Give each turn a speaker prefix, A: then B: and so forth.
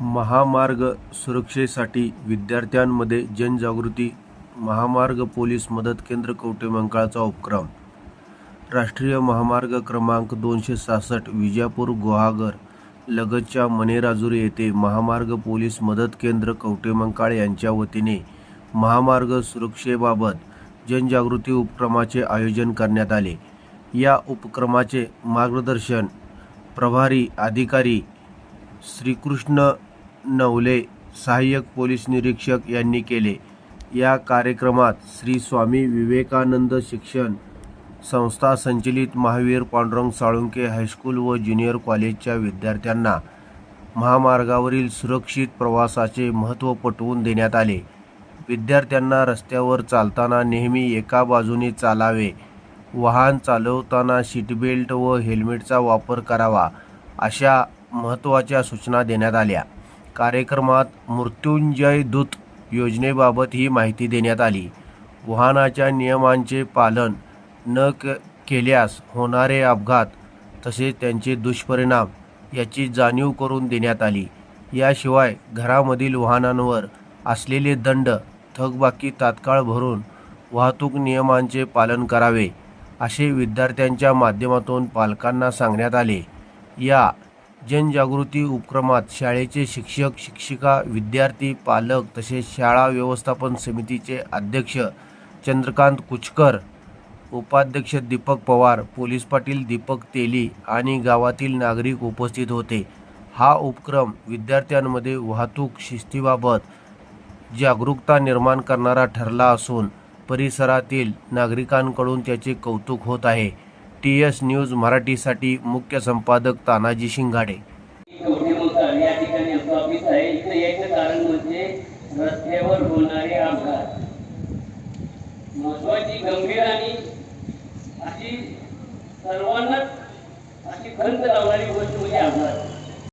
A: महामार्ग सुरक्षेसाठी विद्यार्थ्यांमध्ये जनजागृती महामार्ग पोलीस मदत केंद्र कवठेमंकाळचा उपक्रम. राष्ट्रीय महामार्ग क्रमांक दोनशे सहासष्ट विजापूर गुहागर लगतच्या मनेराजुरी येथे महामार्ग पोलीस मदत केंद्र कवठेमंकाळ यांच्या वतीने महामार्ग सुरक्षेबाबत जनजागृती उपक्रमाचे आयोजन करण्यात आले. या उपक्रमाचे मार्गदर्शन प्रभारी अधिकारी श्रीकृष्ण नवले सहाय्यक पोलीस निरीक्षक यांनी केले. या कार्यक्रमात श्री स्वामी विवेकानंद शिक्षण संस्था संचलित महावीर पांडुरंग साळुंके हायस्कूल व ज्युनियर कॉलेजच्या विद्यार्थ्यांना महामार्गावरील सुरक्षित प्रवासाचे महत्त्व पटवून देण्यात आले. विद्यार्थ्यांना रस्त्यावर चालताना नेहमी एका बाजूने चालावे वाहन चालवताना सीटबेल्ट व हेल्मेटचा वापर करावा अशा महत्त्वाच्या सूचना देण्यात आल्या. कार्यक्रमात मृत्युंजय दूत योजनेबाबत ही माहिती देण्यात आली. वाहनाच्या नियमांचे पालन न क केल्यास होणारे अपघात तसेच त्यांचे दुष्परिणाम याची जाणीव करून देण्यात आली. याशिवाय घरामधील वाहनांवर असलेले दंड थकबाकी तात्काळ भरून वाहतूक नियमांचे पालन करावे असे विद्यार्थ्यांच्या माध्यमातून पालकांना सांगण्यात आले. या जनजागृती उपक्रमात शाळेचे शिक्षक शिक्षिका विद्यार्थी पालक तसेच शाळा व्यवस्थापन समितीचे अध्यक्ष चंद्रकांत कुचकर उपाध्यक्ष दीपक पवार पोलीस पाटील दीपक तेली आणि गावातील नागरिक उपस्थित होते. हा उपक्रम विद्यार्थ्यांमध्ये वाहतूक शिस्तीबाबत जागरूकता निर्माण करणारा ठरला असून परिसरातील नागरिकांकडून त्याचे कौतुक होत आहे. टी एस न्यूज मराठीसाठी मुख्य संपादक तानाजी शिंगाडे.
B: या ठिकाणी ऑफिस आहे यायचं कारण म्हणजे रस्त्यावर होणारे अपघात महत्वाची गंभीर आणि अशी सर्वांनाच अशी खंत लावणारी गोष्ट म्हणजे अपघात.